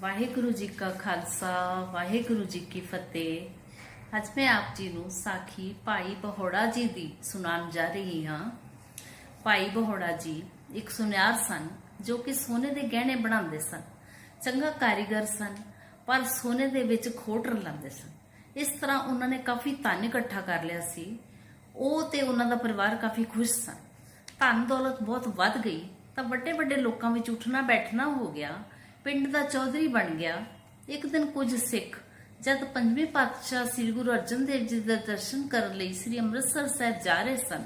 ਵਾਹਿਗੁਰੂ ਜੀ ਕਾ ਖਾਲਸਾ, ਵਾਹਿਗੁਰੂ ਜੀ ਕੀ ਫਤਿਹ। ਅੱਜ ਮੈਂ ਆਪ ਜੀ ਨੂੰ ਸਾਖੀ ਭਾਈ ਬਹੋੜਾ ਜੀ ਦੀ ਸੁਣਾਉਣ ਜਾ ਰਹੀ ਹਾਂ। ਭਾਈ ਬਹੋੜਾ ਜੀ ਇੱਕ ਸੁਨਿਆਰ ਸਨ, ਜੋ ਕਿ ਸੋਨੇ ਦੇ ਗਹਿਣੇ ਬਣਾਉਂਦੇ ਸਨ, ਚੰਗਾ ਕਾਰੀਗਰ ਸਨ, ਪਰ ਸੋਨੇ ਦੇ ਵਿੱਚ ਖੋਟ ਰਲਾਉਂਦੇ ਸਨ। ਇਸ ਤਰ੍ਹਾਂ ਉਹਨਾਂ ਨੇ ਕਾਫੀ ਧਨ ਇਕੱਠਾ ਕਰ ਲਿਆ ਸੀ। ਉਹ ਤੇ ਉਹਨਾਂ ਦਾ ਪਰਿਵਾਰ ਕਾਫੀ ਖੁਸ਼ ਸਨ। ਧਨ ਦੌਲਤ ਬਹੁਤ ਵੱਧ ਗਈ, ਤਾਂ ਵੱਡੇ ਵੱਡੇ ਲੋਕਾਂ ਵਿੱਚ ਉੱਠਣਾ ਬੈਠਣਾ ਹੋ ਗਿਆ। ਪਿੰਡ ਦਾ ਚੌਧਰੀ ਬਣ ਗਿਆ। ਇੱਕ ਦਿਨ ਕੁਝ ਸਿੱਖ ਜਦ ਪੰਜਵੇਂ ਪਾਤਸ਼ਾਹ ਸ੍ਰੀ ਗੁਰੂ ਅਰਜਨ ਦੇਵ ਜੀ ਦਾ ਦਰਸ਼ਨ ਕਰਨ ਲਈ ਸ੍ਰੀ ਅੰਮ੍ਰਿਤਸਰ ਸਾਹਿਬ ਜਾ ਰਹੇ ਸਨ,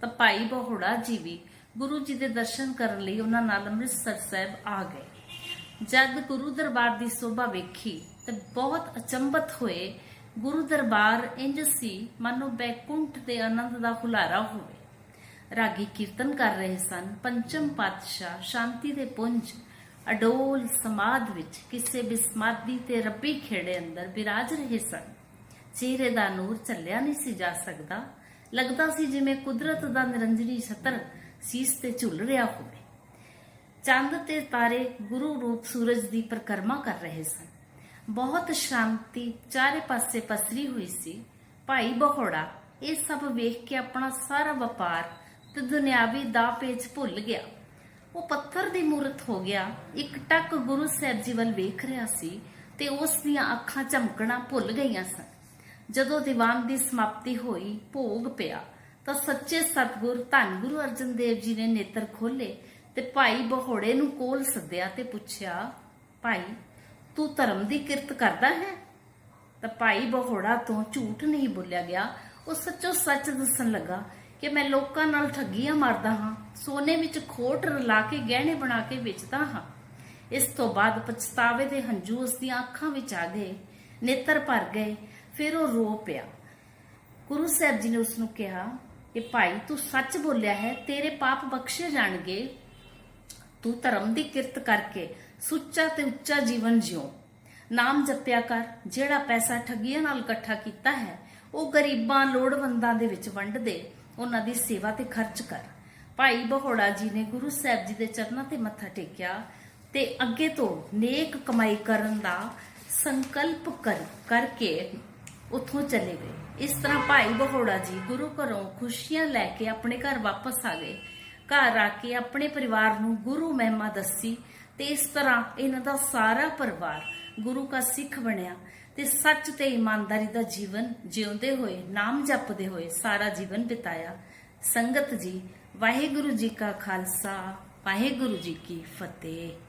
ਤਾਂ ਭਾਈ ਬਹੋੜਾ ਜੀ ਵੀ ਗੁਰੂ ਜੀ ਦੇ ਦਰਸ਼ਨ ਕਰਨ ਲਈ ਉਹਨਾਂ ਨਾਲ ਅੰਮ੍ਰਿਤਸਰ ਸਾਹਿਬ ਆ ਗਏ। ਜਦ ਗੁਰੂ ਦਰਬਾਰ ਦੀ ਸੋਭਾ ਵੇਖੀ ਤੇ ਬਹੁਤ ਅਚੰਭਤ ਹੋਏ, ਗੁਰੂ ਦਰਬਾਰ ਇੰਜ ਸੀ, ਮਾਨੋ ਬੈਕੁੰਠ ਦੇ ਆਨੰਦ ਦਾ ਹੁਲਾਰਾ ਹੋਵੇ। ਰਾਗੀ ਕੀਰਤਨ ਕਰ ਰਹੇ ਸਨ, ਪੰਚਮ ਪਾਤਸ਼ਾਹ ਸ਼ਾਂਤੀ ਦੇ ਪੁੰਜ ਅਡੋਲ ਸਮਾਦ ਵਿੱਚ ਕਿਸੇ ਬਿਸਮਾਦੀ ਤੇ ਰੱਬੀ ਖੇੜੇ ਅੰਦਰ ਬਿਰਾਜ ਰਹੇ ਸਨ। ਚਿਹਰੇ ਦਾ ਨੂਰ ਚੱਲਿਆ ਨਹੀਂ ਸੀ ਜਾ ਸਕਦਾ। ਲੱਗਦਾ ਸੀ ਜਿਵੇਂ ਕੁਦਰਤ ਦਾ ਨਿਰੰਜਨੀ ਛਤਰ ਸੀਸ ਤੇ ਝੁੱਲ ਰਿਹਾ ਹੋਵੇ। ਚੰਦ ਤੇ ਤਾਰੇ ਗੁਰੂ ਰੂਪ ਸੂਰਜ ਦੀ ਪ੍ਰਕਰਮਾ ਕਰ ਰਹੇ ਸਨ। ਬਹੁਤ ਸ਼ਾਂਤੀ ਚਾਰੇ ਪਾਸੇ ਪਸਰੀ ਹੋਈ ਸੀ। ਭਾਈ ਬਹੋੜਾ, ਇਹ ਸਭ ਵੇਖ ਕੇ ਆਪਣਾ ਸਾਰਾ ਵਪਾਰ ਤੇ ਦੁਨਿਆਵੀ ਦਾ ਪੇਚ ਭੁੱਲ ਗਿਆ। ਉਹ ਪੱਥਰ ਦੀ ਮੂਰਤ ਹੋ ਗਿਆ। ਇੱਕ ਟੱਕ ਗੁਰੂ ਸਾਹਿਬ ਜੀ ਵੱਲ ਵੇਖ ਰਿਹਾ ਸੀ ਤੇ ਉਸ ਦੀਆਂ ਅੱਖਾਂ ਝਮਕਣਾ ਭੁੱਲ ਗਈਆਂ ਸਨ। ਜਦੋਂ ਦੀਵਾਨ ਦੀ ਸਮਾਪਤੀ ਹੋਈ, ਭੋਗ ਪਿਆ, ਤਾਂ ਸੱਚੇ ਸਤਿਗੁਰ ਧੰਨ ਗੁਰੂ ਅਰਜਨ ਦੇਵ ਜੀ ਨੇ ਨੇਤਰ ਖੋਲੇ ਤੇ ਭਾਈ ਬਹੋੜੇ ਨੂੰ ਕੋਲ ਸੱਦਿਆ ਤੇ ਪੁੱਛਿਆ, ਭਾਈ, ਤੂੰ ਧਰਮ ਦੀ ਕਿਰਤ ਕਰਦਾ ਹੈ? ਤਾਂ ਭਾਈ ਬਹੋੜਾ ਤੋਂ ਝੂਠ ਨਹੀਂ ਬੋਲਿਆ ਗਿਆ। ਉਹ ਸੱਚੋ ਸੱਚ ਦੱਸਣ ਲੱਗਾ ਕਿ ਮੈਂ ਲੋਕਾਂ ਨਾਲ ਠੱਗੀਆਂ ਮਾਰਦਾ ਹਾਂ, ਸੋਨੇ ਵਿੱਚ ਖੋਟ ਰਲਾ ਕੇ ਗਹਿਣੇ ਬਣਾ ਕੇ ਵੇਚਦਾ ਹਾਂ। ਇਸ ਤੋਂ ਬਾਅਦ ਪਛਤਾਵੇ ਦੇ ਹੰਝੂ ਉਸ ਦੀਆਂ ਅੱਖਾਂ ਵਿੱਚ ਆ ਗਏ, ਨੇਤਰ ਭਰ ਗਏ, ਫਿਰ ਉਹ ਰੋ ਪਿਆ। ਗੁਰੂ ਸਾਹਿਬ ਜੀ ਨੇ ਉਸ ਨੂੰ ਕਿਹਾ ਕਿ ਭਾਈ, ਤੂੰ ਸੱਚ ਬੋਲਿਆ ਹੈ, ਤੇਰੇ ਪਾਪ ਬਖਸ਼ੇ ਜਾਣਗੇ। ਤੂੰ ਧਰਮ ਦੀ ਕਿਰਤ ਕਰਕੇ ਸੁੱਚਾ ਤੇ ਉੱਚਾ ਜੀਵਨ ਜਿਉ। ਨਾਮ ਜਪਿਆ ਕਰ, ਜਿਹੜਾ ਪੈਸਾ ਠੱਗੀਆਂ ਨਾਲ ਇਕੱਠਾ ਕੀਤਾ ਹੈ, ਉਹ ਗਰੀਬਾਂ, ਲੋੜਵੰਦਾਂ ਦੇ ਵਿੱਚ ਵੰਡ ਦੇ। ਉਹਨਾਂ ਦੀ ਸੇਵਾ ਤੇ ਖਰਚ ਕਰ। ਭਾਈ ਬਹੋੜਾ ਜੀ ਨੇ ਗੁਰੂ ਸਾਹਿਬ ਜੀ ਦੇ ਚਰਨਾਂ ਤੇ ਮੱਥਾ ਟੇਕਿਆ ਤੇ ਅੱਗੇ ਤੋਂ ਨੇਕ ਕਮਾਈ ਕਰਨ ਦਾ ਸੰਕਲਪ ਕਰ, ਕਰਕੇ ਉੱਥੋਂ ਚਲੇ ਗਏ। ਇਸ ਤਰ੍ਹਾਂ ਭਾਈ ਬਹੋੜਾ ਜੀ ਗੁਰੂ ਘਰੋਂ ਖੁਸ਼ੀਆਂ ਲੈ ਕੇ ਆਪਣੇ ਘਰ ਵਾਪਸ ਆ ਗਏ। ਘਰ ਆ ਕੇ ਆਪਣੇ ਪਰਿਵਾਰ ਨੂੰ ਗੁਰੂ ਮਹਿਮਾ ਦੱਸੀ ਤੇ ਇਸ ਤਰ੍ਹਾਂ ਇਹਨਾਂ ਦਾ ਸਾਰਾ ਪਰਿਵਾਰ ਗੁਰੂ ਦਾ ਸਿੱਖ ਬਣਿਆ ਤੇ ਸੱਚ ਤੇ ਇਮਾਨਦਾਰੀ ਦਾ ਜੀਵਨ ਜਿਉਂਦੇ ਹੋਏ, ਨਾਮ ਜਪਦੇ ਹੋਏ ਸਾਰਾ ਜੀਵਨ ਬਿਤਾਇਆ। ਸੰਗਤ ਜੀ, ਵਾਹਿਗੁਰੂ ਜੀ ਕਾ ਖਾਲਸਾ, ਵਾਹਿਗੁਰੂ ਜੀ ਕੀ ਫਤਿਹ।